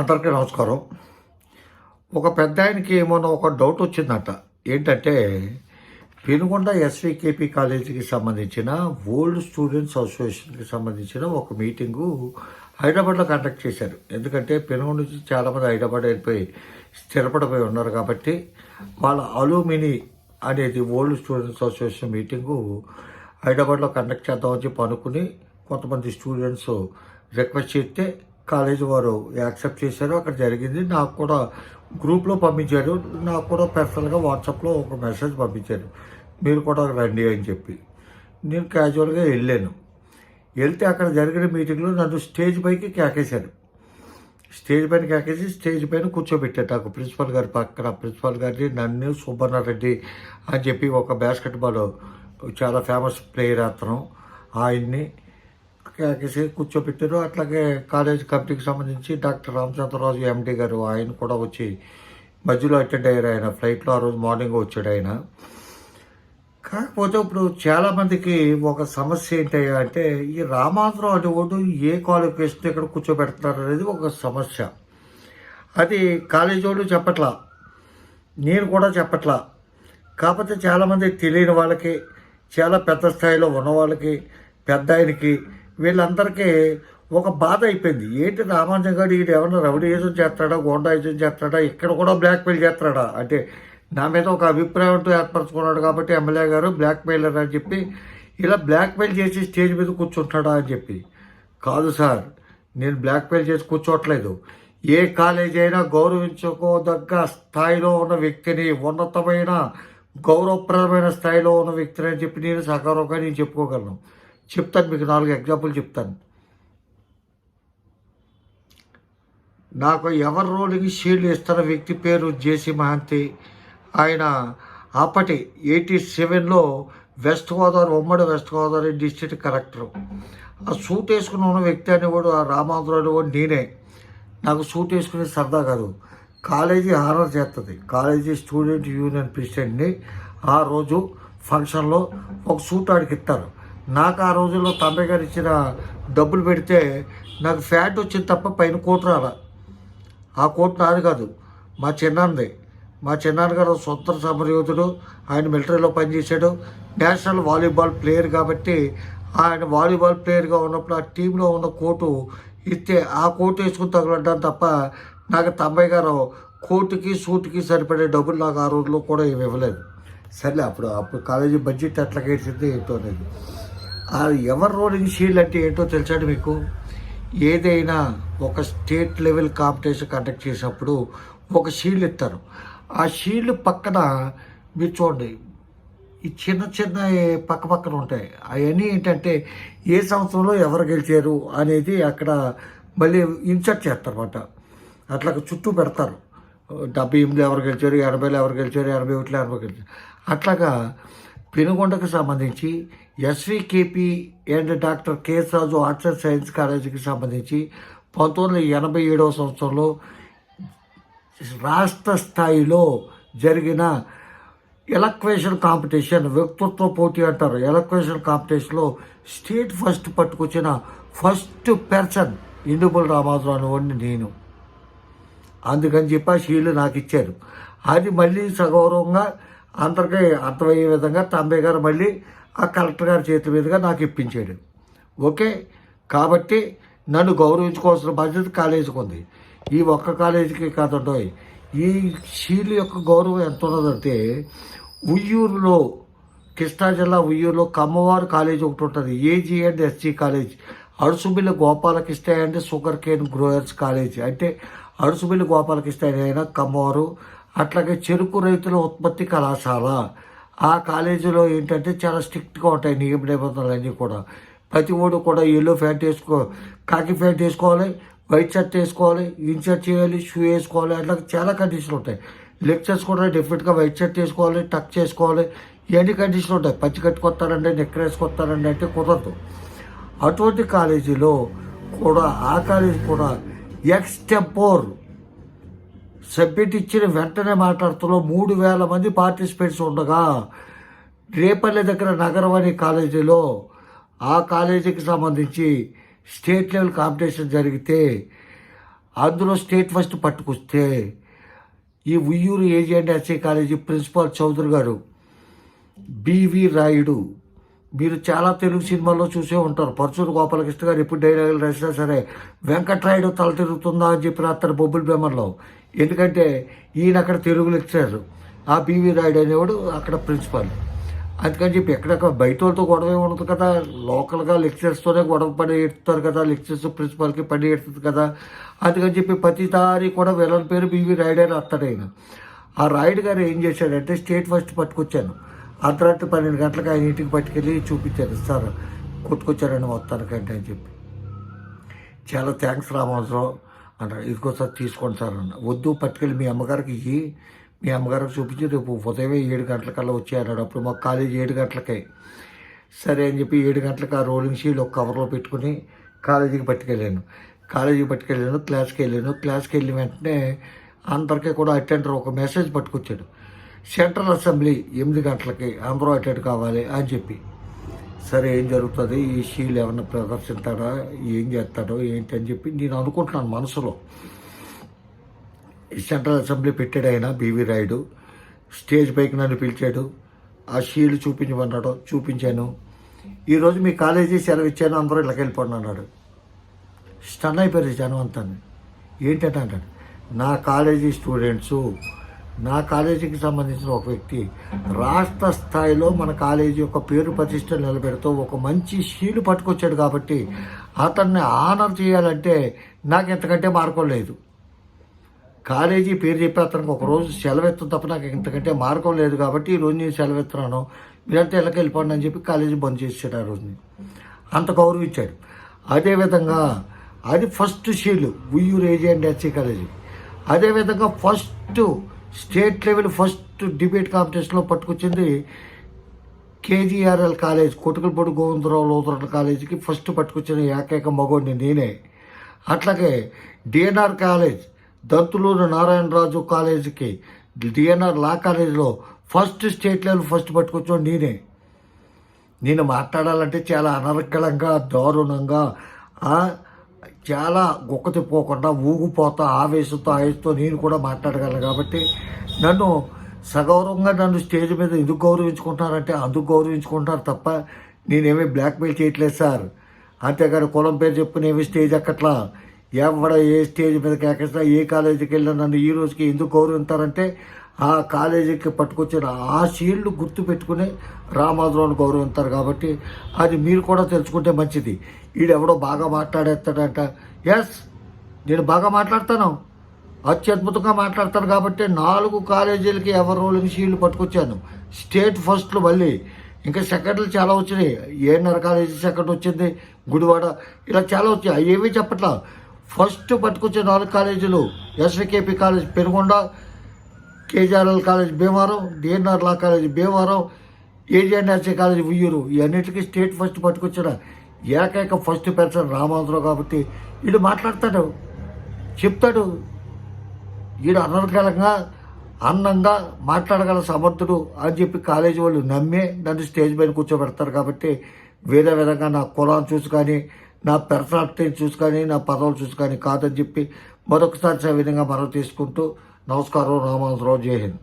అందరికీ నమస్కారం. ఒక పెద్ద ఆయనకి ఏమన్నా ఒక డౌట్ వచ్చిందట. ఏంటంటే పెనుగొండ ఎస్వికేపీ కాలేజీకి సంబంధించిన ఓల్డ్ స్టూడెంట్స్ అసోసియేషన్కి సంబంధించిన ఒక మీటింగు హైదరాబాద్లో కండక్ట్ చేశారు. ఎందుకంటే పెనుగొండ నుంచి చాలామంది హైదరాబాద్ వెళ్ళిపోయి స్థిరపడిపోయి ఉన్నారు కాబట్టి వాళ్ళ అలూమిని అనేది ఓల్డ్ స్టూడెంట్స్ అసోసియేషన్ మీటింగు హైదరాబాద్లో కండక్ట్ చేద్దామని చెప్పి అనుకుని కొంతమంది స్టూడెంట్స్ రిక్వెస్ట్ చేస్తే కాలేజీ వారు యాక్సెప్ట్ చేశారు. అక్కడ జరిగింది. నాకు కూడా గ్రూప్లో పంపించారు. నాకు కూడా పర్సనల్గా వాట్సాప్లో ఒక మెసేజ్ పంపించారు. మీరు కూడా రండి అని చెప్పి. నేను క్యాజువల్గా వెళ్ళాను. వెళ్తే అక్కడ జరిగిన మీటింగ్లో నన్ను స్టేజ్ పైకి కేకేశారు. స్టేజ్ పైన కేకేసి స్టేజ్ పైన కూర్చోబెట్టారు. నాకు ప్రిన్సిపల్ గారి పక్కన ప్రిన్సిపల్ గారిని నన్ను సుబ్బన్నారెడ్డి అని చెప్పి ఒక బాస్కెట్బాల్ చాలా ఫేమస్ ప్లేయర్ అతను. ఆయన్ని కూర్చోబెట్టారు అట్లాగే కాలేజ్ కమిటీకి సంబంధించి డాక్టర్ రామచంద్రరాజు ఎండి గారు ఆయన కూడా వచ్చి మధ్యలో అటెండ్ అయ్యారు ఆయన. ఫ్లైట్లో ఆ రోజు మార్నింగ్ వచ్చాడు ఆయన. కాకపోతే ఇప్పుడు చాలామందికి ఒక సమస్య ఏంటయ్యా అంటే ఈ రామాంధ్రం అనేవాడు ఏ క్వాలిఫికేషన్ ఇక్కడ కూర్చోబెడుతున్నారు అనేది ఒక సమస్య. అది కాలేజీ వాళ్ళు చెప్పట్లా. నేను కూడా చెప్పట్లా. కాకపోతే చాలామంది తెలియని వాళ్ళకి చాలా పెద్ద స్థాయిలో ఉన్న వాళ్ళకి పెద్ద ఆయనకి వీళ్ళందరికీ ఒక బాధ అయిపోయింది. ఏంటి రామాంజన్ గారు ఈడు ఏమన్నా రౌడీజం చేస్తాడా గోండాయిజం చేస్తాడా ఇక్కడ కూడా బ్లాక్మెయిల్ చేస్తాడా? అంటే నా మీద ఒక అభిప్రాయంతో ఏర్పరచుకున్నాడు కాబట్టి ఎమ్మెల్యే గారు బ్లాక్మెయిలర్ అని చెప్పి ఇలా బ్లాక్మెయిల్ చేసి స్టేజ్ మీద కూర్చుంటాడా అని చెప్పి. కాదు సార్ నేను బ్లాక్మెయిల్ చేసి కూర్చోవట్లేదు. ఏ కాలేజీ అయినా గౌరవించుకోదగ్గ స్థాయిలో ఉన్న వ్యక్తిని ఉన్నతమైన గౌరవప్రదమైన స్థాయిలో ఉన్న వ్యక్తిని అని చెప్పి నేను సకారంగా నేను చెప్పుకోగలను. చెప్తాను మీకు నాలుగు ఎగ్జాంపుల్ చెప్తాను. నాకు ఎవరి రోలింగ్ షీల్డ్ ఇస్తున్న వ్యక్తి పేరు జేసీ మహంతి. ఆయన అప్పటి ఎయిటీ సెవెన్లో వెస్ట్ గోదావరి ఉమ్మడి వెస్ట్ గోదావరి డిస్ట్రిక్ట్ కలెక్టర్. ఆ సూట్ వేసుకుని ఉన్న వ్యక్తి అనేవాడు ఆ రామాంధ్రుడు అనేవాడు నేనే. నాకు సూట్ వేసుకునే సరదా కాదు. కాలేజీ హానర్ చేస్తుంది కాలేజీ స్టూడెంట్ యూనియన్ ప్రెసిడెంట్ని ఆ రోజు ఫంక్షన్లో ఒక సూట్ ఆడికి ఇస్తారు. నాకు ఆ రోజుల్లో తండ్రి గారు ఇచ్చిన డబ్బులు పెడితే నాకు ఫ్యాట్ వచ్చింది తప్ప పైన కోట్ రాలా. ఆ కోటు నాది కాదు. మా చిన్నాన్నది. మా చిన్నాన్నగారు స్వతంత్ర సమరయోధుడు ఆయన మిలిటరీలో పనిచేశాడు. నేషనల్ వాలీబాల్ ప్లేయర్ కాబట్టి ఆయన వాలీబాల్ ప్లేయర్గా ఉన్నప్పుడు ఆ టీంలో ఉన్న కోటు ఇస్తే ఆ కోటు వేసుకుని తగలడ్డాను తప్ప నాకు తమ్మయ్య గారు కోటుకి సూట్కి సరిపడే డబ్బులు నాకు ఆ రోజుల్లో కూడా ఏమి ఇవ్వలేదు. సర్లే అప్పుడు అప్పుడు కాలేజీ బడ్జెట్ ఎట్లా గడిచింది ఏంటో అనేది. ఎవర్ రోలింగ్ షీల్డ్ అంటే ఏంటో తెలిసాడు మీకు? ఏదైనా ఒక స్టేట్ లెవెల్ కాంపిటీషన్ కండక్ట్ చేసినప్పుడు ఒక షీల్డ్ ఇస్తారు. ఆ షీల్డ్ పక్కన మీరు చూడండి ఈ చిన్న చిన్న పక్క పక్కన ఉంటాయి. అవన్నీ ఏంటంటే ఏ సంవత్సరంలో ఎవరు గెలిచారు అనేది అక్కడ మళ్ళీ ఇన్సర్ట్ చేస్తారన్నమాట. అట్లా చుట్టూ పెడతారు. డెబ్బై ఎనిమిది ఎవరు గెలిచారు ఎనభైలో ఎవరు గెలిచారు ఎనభై ఒకటిలో ఎనభై గెలిచారు అట్లాగా పెనుగొండకు సంబంధించి SVKP and doctor KS Raju arts and science కాలేజీకి సంబంధించి పంతొమ్మిది వందల ఎనభై ఏడవ సంవత్సరంలో రాష్ట్ర స్థాయిలో జరిగిన ఎలక్వేషన్ కాంపిటీషన్ వ్యక్తిత్వ పోటీ అంటారు. ఎలక్వేషన్ కాంపిటీషన్లో స్టేట్ ఫస్ట్ పట్టుకొచ్చిన ఫస్ట్ పర్సన్ ఇందుబుల్ రామాజు అనేవాడిని నేను. అందుకని చెప్పి ఆ షీలు నాకు ఇచ్చారు. అది మళ్ళీ సగౌరవంగా అందరికీ అర్థమయ్యే విధంగా తంబే గారు మళ్ళీ ఆ కలెక్టర్ గారి చేతి మీదుగా నాకు ఇప్పించాడు. ఓకే? కాబట్టి నన్ను గౌరవించుకోవాల్సిన బాధ్యత కాలేజీకి ఉంది. ఈ ఒక్క కాలేజీకి కాదండో ఈ షీల్ యొక్క గౌరవం ఎంత ఉన్నదంటే ఉయ్యూరులో కృష్ణా జిల్లా ఉయ్యూరులో కమ్మవారు కాలేజ్ ఒకటి ఉంటుంది. AG and SG college. Adusumilli Gopalakrishna and sugar cane growers college. అంటే అడుసుబిల్లి గోపాలకృష్ణ అయినా కమ్మవారు అట్లాగే చెరుకు రైతుల ఉత్పత్తి కళాశాల ఆ కాలేజీలో ఏంటంటే చాలా స్ట్రిక్ట్గా ఉంటాయి నియమ నిబంధనలన్నీ కూడా. ప్రతి ఓడు కూడా ఎల్లో ప్యాంట్ వేసుకో కాకి ప్యాంట్ వేసుకోవాలి వైట్ షర్ట్ వేసుకోవాలి ఇన్ షర్ట్ చేయాలి షూ వేసుకోవాలి అట్లా చాలా కండిషన్లు ఉంటాయి. లెక్చర్స్ కూడా డిఫరెంట్గా వైట్ షర్ట్ వేసుకోవాలి టక్ చేసుకోవాలి ఇవన్నీ కండిషన్లు ఉంటాయి. పచ్చి కట్టుకొస్తారంటే నెక్ వేసుకొస్తారండి అంటే కుదరదు. అటువంటి కాలేజీలో కూడా ఆ కాలేజీ కూడా ఎక్స్ టెంపోర్ సబ్మిట్ ఇచ్చిన వెంటనే మాట్లాడుతున్న మూడు వేల మంది పార్టిసిపేట్స్ ఉండగా రేపల్లె దగ్గర నగరవాణి కాలేజీలో ఆ కాలేజీకి సంబంధించి స్టేట్ లెవెల్ కాంపిటీషన్ జరిగితే అందులో స్టేట్ ఫస్ట్ పట్టుకొస్తే ఈ Vuyyuru agent SC college principal Chowdary గారు బివి రాయుడు. మీరు చాలా తెలుగు సినిమాల్లో చూసే ఉంటారు. పరచూరు గోపాలకృష్ణ గారు ఎప్పుడు డైలాగులు రాసినా సరే వెంకట్రాయుడు తల తిరుగుతుందా అని చెప్పి అతను బొబ్బుల బెమ్మర్లో ఎందుకంటే ఈయన అక్కడ తెలుగు లెక్చరర్ ఆ పివి రాయుడు అనేవాడు అక్కడ ప్రిన్సిపాల్ అందుకని చెప్పి ఎక్కడెక్కడ బయట వాళ్ళతో గొడవ ఉండదు కదా. లోకల్గా లెక్చర్స్తోనే గొడవ పని ఎడుతారు కదా. లెక్చర్స్ ప్రిన్సిపాల్కి పని ఎడుతుంది కదా. అందుకని చెప్పి ప్రతిసారి కూడా విలన్ పేరు బివి రాయుడు అని వస్తాడు ఆయన. ఆ రాయుడు గారు ఏం చేశాడంటే స్టేట్ ఫస్ట్ పట్టుకొచ్చాను. అర్ధరాత్రి పన్నెండు గంటలకు ఆయన ఇంటికి పట్టుకెళ్ళి చూపించాను. సార్ కొట్టుకొచ్చారండి మొత్తానికంటే అని చెప్పి. చాలా థ్యాంక్స్ రామోజరావు. అన్నారు ఇదిగో సార్ తీసుకోండి సార్ అన్న. వద్దు పట్టుకెళ్ళి మీ అమ్మగారికి ఇయ్యి. మీ అమ్మగారికి చూపించి రేపు ఉదయం ఏడు గంటలకల్లా వచ్చి అన్నాడు. అప్పుడు మాకు కాలేజీ ఏడు గంటలకే. సరే అని చెప్పి ఏడు గంటలకు ఆ రోలింగ్ షీట్ ఒక కవర్లో పెట్టుకుని కాలేజీకి పట్టుకెళ్ళాను. కాలేజీకి పట్టుకెళ్ళాను క్లాస్కి వెళ్ళాను. క్లాస్కి వెళ్ళిన వెంటనే అందరికీ కూడా అటెండర్ ఒక మెసేజ్ పట్టుకొచ్చాడు. సెంట్రల్ అసెంబ్లీ ఎనిమిది గంటలకి అందరూ అటెండ్ కావాలి అని చెప్పి. సరే ఏం జరుగుతుంది? ఈ షీల్ ఏమన్నా ప్రదర్శిస్తాడా ఏం చేస్తాడో ఏంటి అని చెప్పి నేను అనుకుంటున్నాను మనసులో. సెంట్రల్ అసెంబ్లీ పెట్టాడు ఆయన బీవీ రాయుడు. స్టేజ్ పైకి నన్ను పిలిచాడు. ఆ షీలు చూపించమన్నాడు చూపించాను. ఈరోజు మీ కాలేజీ సెలవు ఇచ్చాను అందరూ ఇళ్ళకి వెళ్ళిపోండి అన్నాడు. స్టన్ అయిపోయారు జనం అంతా ఏంటంటే అంటాడు నా కాలేజీ స్టూడెంట్సు నా కాలేజీకి సంబంధించిన ఒక వ్యక్తి రాష్ట్ర స్థాయిలో మన కాలేజీ యొక్క పేరు ప్రతిష్ట నిలబెడుతూ ఒక మంచి షీలు పట్టుకొచ్చాడు కాబట్టి అతన్ని ఆనర్ చేయాలంటే నాకు ఎంతకంటే మార్గం లేదు. కాలేజీ పేరు చెప్పి అతనికి ఒక రోజు సెలవెత్తు తప్ప నాకు ఇంతకంటే మార్గం లేదు కాబట్టి ఈరోజు నేను సెలవెత్తున్నాను. మీరంతా ఇళ్ళకి వెళ్ళిపోండి అని చెప్పి కాలేజీ బంద్ చేసాడు ఆ రోజుని. అంత గౌరవించాడు అదేవిధంగా అది first షీలు Vuyyuru AG and SC college. అదేవిధంగా first state level first debate కాంపిటీషన్లో పట్టుకొచ్చింది కేజీఆర్ఎల్ కాలేజ్ కొట్టుకలపూడి గోవిందరావు లోతురట కాలేజీకి ఫస్ట్ పట్టుకొచ్చిన ఏకైక మగోడిని నేనే. అట్లాగే డిఎన్ఆర్ కాలేజ్ దంతులూరు నారాయణరాజు కాలేజీకి డిఎన్ఆర్ లా కాలేజీలో ఫస్ట్ స్టేట్ లెవెల్ ఫస్ట్ పట్టుకొచ్చాడు నేనే. నేను మాట్లాడాలంటే చాలా అనర్గళంగా దారుణంగా చాలా గొక్క తిప్పుకోకుండా ఊగిపోతా ఆవేశంతో ఆవేశంతో నేను కూడా మాట్లాడగలను కాబట్టి నన్ను సగౌరవంగా నన్ను స్టేజ్ మీద ఎందుకు గౌరవించుకుంటున్నారంటే అందుకు గౌరవించుకుంటారు తప్ప నేనేమీ బ్లాక్మెయిల్ చేయట్లేదు సార్. అంతేగాని కులం పేరు చెప్పునేమి స్టేజ్ ఎక్కట్లా? ఎవడ ఏ స్టేజ్ మీద ఎక్కట్లా ఏ కాలేజీకి వెళ్ళినా నన్ను ఈ రోజుకి ఎందుకు గౌరవించారంటే ఆ కాలేజీకి పట్టుకొచ్చిన ఆ షీల్డ్ గుర్తు పెట్టుకుని రామాధురావుని గౌరవిస్తారు కాబట్టి అది మీరు కూడా తెలుసుకుంటే మంచిది. ఈడెవడో బాగా మాట్లాడేస్తాడంట. ఎస్ నేను బాగా మాట్లాడతాను. అత్యద్భుతంగా మాట్లాడతాను కాబట్టి నాలుగు కాలేజీలకి ఎవరి షీల్డ్ పట్టుకొచ్చాను. స్టేట్ ఫస్ట్లు మళ్ళీ. ఇంకా సెకండ్లు చాలా వచ్చినాయి. ఏడున్నర కాలేజీ సెకండ్ వచ్చింది. గుడివాడ ఇలా చాలా వచ్చాయి. అవి ఏమీ చెప్పట్లా. ఫస్ట్ పట్టుకొచ్చే నాలుగు కాలేజీలు SVKP college Penugonda KGRL college Bhimavaram DNR law college Bhimavaram AGNRC college Vuyyuru ఇవన్నిటికీ స్టేట్ ఫస్ట్ పట్టుకొచ్చిన ఏకైక ఫస్ట్ పెన్షన్ రామాంధ్రరావు కాబట్టి వీడు మాట్లాడతాడు చెప్తాడు. వీడు అనర్గలంగా అన్నంగా మాట్లాడగల సమర్థుడు అని చెప్పి కాలేజీ వాళ్ళు నమ్మే నన్ను స్టేజ్ పైన కూర్చోబెడతారు కాబట్టి వేరే విధంగా నా కులాన్ని చూసి కానీ నా పెర్సనాలిటీని చూసి కానీ నా పదవులు చూసి కానీ కాదని చెప్పి మరొకసారి ఆ విధంగా మనం తీసుకుంటూ నమస్కారం రామాంధ్రరావు జై హింద్.